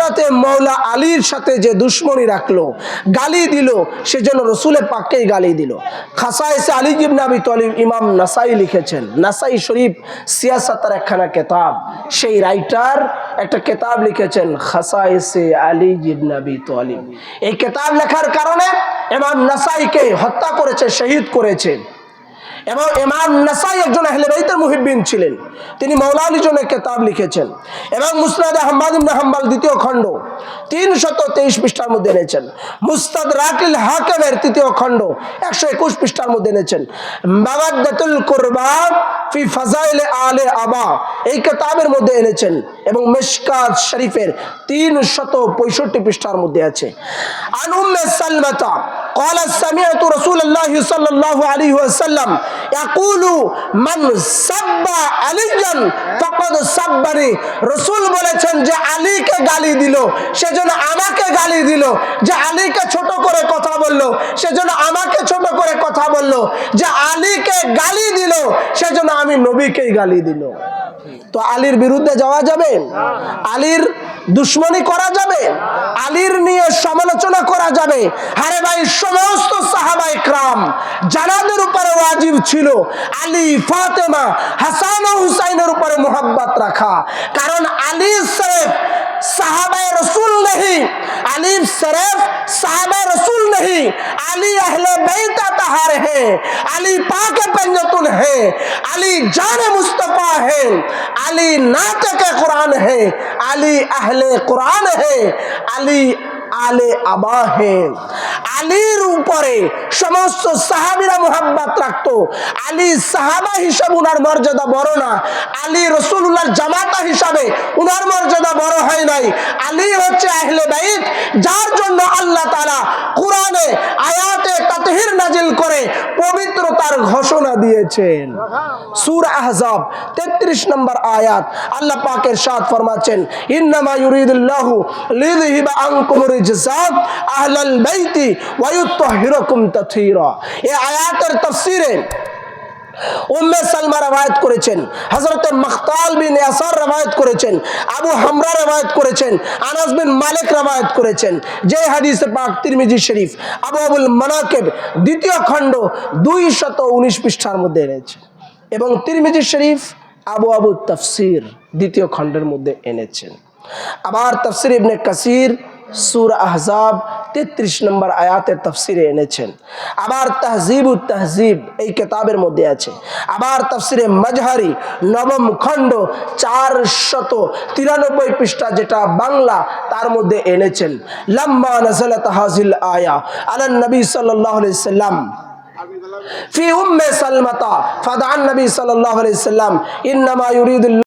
হজরতে মৌলা আলীর সাথে যে দুশ্মনী রাখল, গালি দিল, সেজন্য রসুলের পাককেই গালি দিল। খাসাইসে আলী ইবনে আবি তলিব ইমাম নাসাই লিখেছেন, নাসাই শরীফ সিয়াসাতার একখানা কেতাব। সেই রাইটার একটা কেতাব লিখেছেন, খাসাইসে আলী ইবনে আবি তলিব। এই কেতাব লেখার কারণে ইমাম নাসাইকে হত্যা করেছে, শহীদ করেছে। এবং ইমাম নাসাই একজন আহলে বাইতের মুহিব্বিন ছিলেন। তিনি মৌলানির জন্য কেতাব লিখেছেন। এবং মুসনাদ আহমদ ইবনে হাম্বাল দ্বিতীয় খণ্ড তিন শত তেইশ পৃষ্ঠার মধ্যে এনেছেন। মুস্তাদ রাকিল হাকেমের তৃতীয় খণ্ড একশো একুশ পৃষ্ঠার মধ্যে এনেছেন। মাওয়াদ্দাতুল কুরবান ফি ফাজাইলে আলে আবা এই কেতাবের মধ্যে এনেছেন এবং মেশকাত শরীফের তিন শত পঁয়ষট্টি পৃষ্ঠার মধ্যে আছে। আন উম্মে সালমাতা قال سمعت رسول الله صلى الله عليه وسلم يقول من سب عليا فقد سبني রসুল বলেছেন যে আলীকে গালি দিল সেজন্য আমাকে গালি দিল যে আলীকে ছোট করে কথা বলল সেজন্য আমাকে ছোট করে কথা বলল যে আলীকে গালি দিল সেজন্য আমি নবীকেই গালি দিল তো আলীর বিরুদ্ধে যাওয়া যাবে আলীর দুশ্মনী করা যাবে আলীর নিয়ে সমালোচনা করা যাবে আরে ভাই সমস্ত সাহাবাই ক্রাম জানাদের উপরে ওয়াজিব ছিল আলী ফাতেমা হাসান ও হুসাইনের উপরে মোহাব্বত রাখা কারণ আলী সাহেব সাহাবাই রসুল नहीं अली सिर्फ साहबा रसूल नहीं अली अहले बैत तहार है अली पाक पंजतुल है अली जान मुस्तफा है अली नातक कुरान है अली अहले कुरान है अली আলে আবাহেন আলীর উপরে সমস্ত সাহাবিরা মোহাম্মত রাখত। আলী সাহাবা হিসাবে উনার মর্যাদা বড় না। আলী রসুল্লাহর জামাতা হিসাবে উনার মর্যাদা বড় হয় নাই। আলী হচ্ছে আহলে বাইত, যার জন্য আল্লাহ তারা কোরআনে নাজিল করে পবিত্রতার ঘোষণা দিয়েছেন। সুর আহজাব 33 নম্বর আয়াত, আল্লাহ পাকের সাথ ফরমাচ্ছেন, ইন্নামা ইউরিদুল্লাহু লিযহিবা আনকুম রিজসাত আহলাল বাইতি ওয়া ইউতাহহিরাকুম তাতহীরা এই আয়াতের তাফসীরে উম্মে সালমা রবায়ত করেছেন, হযরত মখতাল বিন ইয়াসার রবায়ত করেছেন, আবু হামরা রবায়ত করেছেন, আনাস বিন মালিক রবায়ত করেছেন। যে হাদিসে পাক তিরমিজি শরীফ, আবু আবুল মানাকিব দ্বিতীয় খণ্ড দুই শত উনিশ পৃষ্ঠার মধ্যে এনেছে এবং তিরমিজি শরীফ, আবু আবু তফসির দ্বিতীয় খণ্ডের মধ্যে এনেছেন। আবার তফসির ইবনে কাসির, সুর আহজাব তেত্রিশ নম্বর আয়াতের তফসিরে এনেছেন আবার তাহজিব তাহজিব এই কেতাবের মধ্যে আছে আবার তফসিরে মজহারি নবম খণ্ড চার শত তিরানব্বই পৃষ্ঠা যেটা বাংলা তার মধ্যে এনেছেন লম্বা নজলত হাজিল আয়া আলান নবী সাল্লাহ সাল্লাম في أم سلمة فدعا النبي صلى الله عليه وسلم إنما يريد